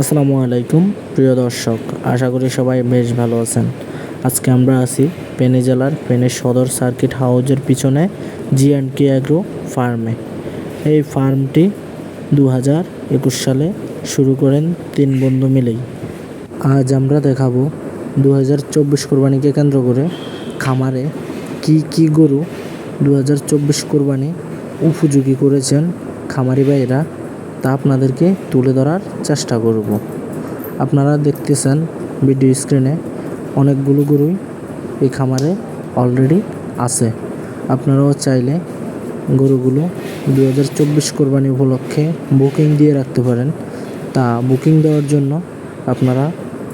আসসালামু আলাইকুম, প্রিয় দর্শক, আশা করি সবাই বেশ ভালো আছেন। আজকে আমরা আছি পেনে জেলার পেনে সদর সার্কিট হাউজের পিছনে জি অ্যান্ড কে অ্যাগ্রো ফার্মে। এই ফার্মটি দু হাজার একুশ সালে শুরু করেন তিন বন্ধু মিলেই। আজ আমরা দেখাবো দু হাজার চব্বিশ কোরবানিকে কেন্দ্র করে খামারে কি কি গরু দু হাজার চব্বিশ কোরবানি উপযোগী করেছেন খামারি ভাইয়েরা তা আপনাদেরকে তুলে ধরার চেষ্টা করব। আপনারা দেখতেছেন ভিডিও স্ক্রিনে অনেকগুলো গরুই এই খামারে অলরেডি আছে। আপনারাও চাইলে গরুগুলো দু হাজার চব্বিশ কোরবানি উপলক্ষে বুকিং দিয়ে রাখতে পারেন। তা বুকিং দেওয়ার জন্য আপনারা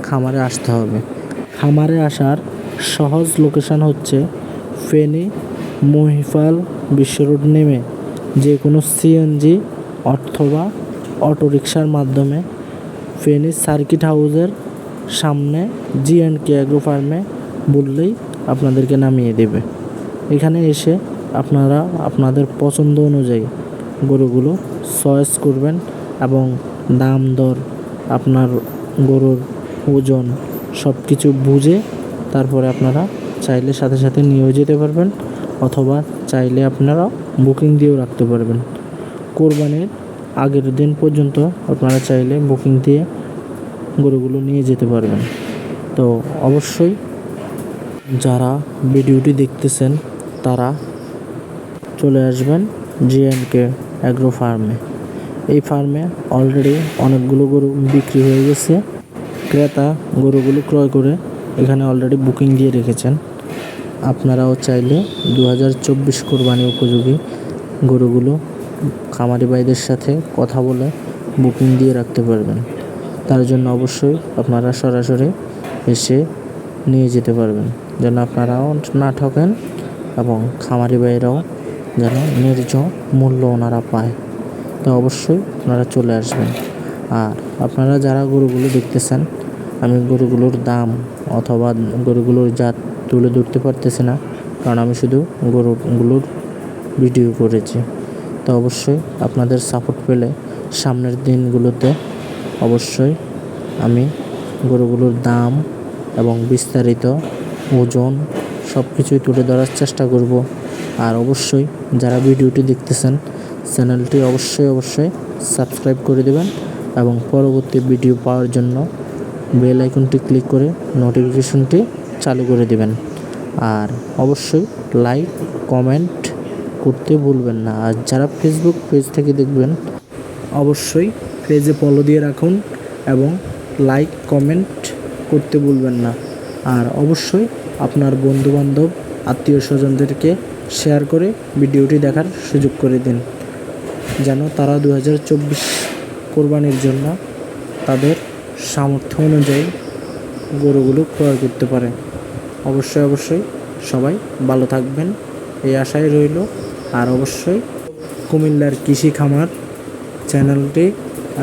খামারে আসতে হবে। খামারে আসার সহজ লোকেশান হচ্ছে ফেনী মহিফাল বিশ্ব রোড নেমে যে কোনো সিএনজি অথবা অটোরিকশার মাধ্যমে ফেনী সার্কিট হাউসের সামনে জি অ্যান্ড কে অ্যাগ্রো ফার্মে বললেই আপনাদেরকে নামিয়ে দেবে। এখানে এসে আপনারা আপনাদের পছন্দ অনুযায়ী গরুগুলো চয়েস করবেন এবং দাম দর, আপনার গরুর ওজন সব কিছু বুঝে তারপরে আপনারা চাইলে সাথে সাথে নিয়েও যেতে পারবেন অথবা চাইলে আপনারা বুকিং দিয়েও রাখতে পারবেন। কোরবানির আগের দিন পর্যন্ত আপনারা চাইলে বুকিং দিয়ে গরুগুলো নিয়ে যেতে পারবেন। তো অবশ্যই যারা ভিডিওটি দেখতেছেন, তারা চলে আসবেন জিএনকে অ্যাগ্রো ফার্মে এই ফার্মে অলরেডি অনেকগুলো গরু বিক্রি হয়ে গেছে। ক্রেতা গরুগুলো ক্রয় করে এখানে অলরেডি বুকিং দিয়ে রেখেছেন। আপনারাও চাইলে দু হাজার চব্বিশ কোরবানি উপযোগী গরুগুলো খামারি ভাইদের সাথে কথা বলে বুকিং দিয়ে রাখতে পারবেন। তার জন্য অবশ্যই আপনারা সরাসরি এসে নিয়ে যেতে পারবেন, যেন আপনারাও না ঠকেন এবং খামারি ভাইরাও যেন ন্যায্য মূল্য ওনারা পায়। তো অবশ্যই আপনারা চলে আসবেন। আর আপনারা যারা গরুগুলো দেখতেছেন, আমি গরুগুলোর দাম অথবা গরুগুলোর জাত তুলে ধরতে পারতেছি না, কারণ আমি শুধু গরুগুলোর ভিডিও করেছি। তো অবশ্যই আপনাদের সাপোর্ট পেলে সামনের দিনগুলোতে অবশ্যই আমি গরুগুলোর দাম এবং বিস্তারিত ওজন সব কিছুই তুলে ধরার চেষ্টা করব। আর অবশ্যই যারা ভিডিওটি দেখতেছেন, চ্যানেলটি অবশ্যই অবশ্যই সাবস্ক্রাইব করে দেবেন এবং পরবর্তী ভিডিও পাওয়ার জন্য বেল আইকনটি ক্লিক করে নোটিফিকেশনটি চালু করে দেবেন। আর অবশ্যই লাইক কমেন্ট করতে ভুলবেন না। আর যারা ফেসবুক পেজ থেকে দেখবেন, অবশ্যই পেজে ফলো দিয়ে রাখুন এবং লাইক কমেন্ট করতে ভুলবেন না। আর অবশ্যই আপনার বন্ধুবান্ধব আত্মীয় স্বজনদেরকে শেয়ার করে ভিডিওটি দেখার সুযোগ করে দিন। যেন তারা দু হাজার চব্বিশ কোরবানির জন্য তাদের সামর্থ্য অনুযায়ী গরুগুলো ক্রয় করতে পারে। অবশ্যই অবশ্যই সবাই ভালো থাকবেন। এই আশাই রইল আর অবশ্যই কুমিল্লার কৃষি খামার চ্যানেলটি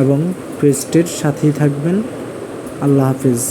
এবং পেজটির সাথেই থাকবেন। আল্লাহ হাফিজ।